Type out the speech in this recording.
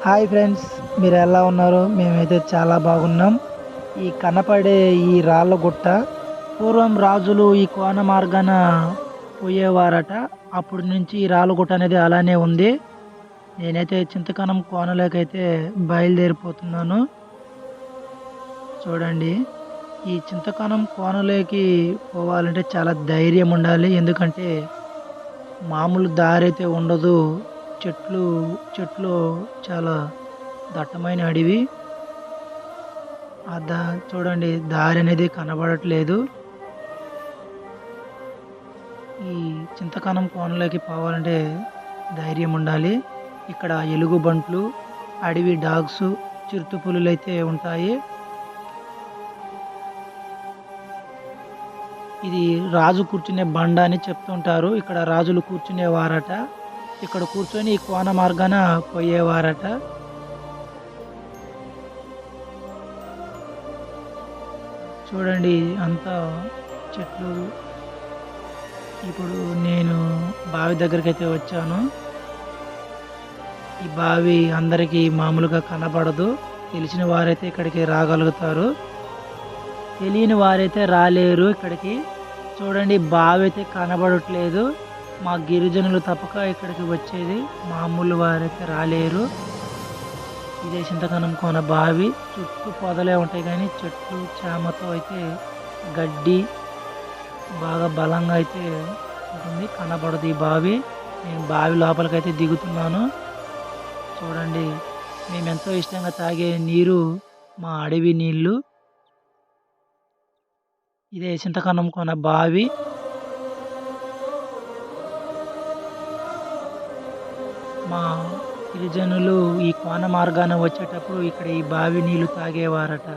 Hi friends మీరు ఎలా ఉన్నారు మేమైతే చాలా బాగున్నాం. ఈ కనపడే ఈ రాళ్ళ గుట్ట పూర్వం రాజులు ఈ కోన మార్గాన పోయేవారట. అప్పటి నుంచి ఈ రాళ్ళ గుట్ట అనేది అలానే ఉంది. నేనైతే చింతకనం కోనలోకైతే బయలుదేరిపోతున్నాను. చూడండి ఈ చింతకనం కోనలోకి పోవాలంటే చాలా ధైర్యం ఉండాలి. ఎందుకంటే మామూలు దారి అయితే ఉండదు. చెట్లు చెట్లు చాలా దట్టమైన అడవి. ఆ దా చూడండి దారి అనేది కనబడట్లేదు. ఈ చింతకానం కోనలోకి పోవాలంటే ధైర్యం ఉండాలి. ఇక్కడ ఎలుగుబంట్లు అడవి డాగ్స్ చిరుతపులులు అయితే ఉంటాయి. ఇది రాజు కూర్చునే బండ అని చెప్తుంటారు. ఇక్కడ రాజులు కూర్చునేవారట. ఇక్కడ కూర్చొని ఈ కోన మార్గాన పోయేవారట. చూడండి అంతా చెట్లు. ఇప్పుడు నేను బావి దగ్గరికి అయితే వచ్చాను. ఈ బావి అందరికీ మామూలుగా కనబడదు. తెలిసిన వారైతే ఇక్కడికి రాగలుగుతారు. తెలియని వారైతే రాలేరు ఇక్కడికి. చూడండి బావి అయితే కనబడట్లేదు. మా గిరిజనులు తప్పక ఇక్కడికి వచ్చేది. మామూలు వారైతే రాలేరు. ఇదే చింతకనం కోన బావి. చుట్టూ పొదలే ఉంటాయి కానీ చెట్లు చేమతో అయితే గడ్డి బాగా బలంగా అయితే ఉంటుంది. కనబడదు ఈ బావి. నేను బావి లోపలికైతే దిగుతున్నాను. చూడండి మేము ఎంతో ఇష్టంగా తాగే నీరు మా అడవి నీళ్ళు. ఇదే చింతకనం కొన బావి. మా గిరిజనులు ఈ కోన మార్గాన వచ్చేటప్పుడు ఇక్కడ ఈ బావి నీళ్ళు తాగేవారట.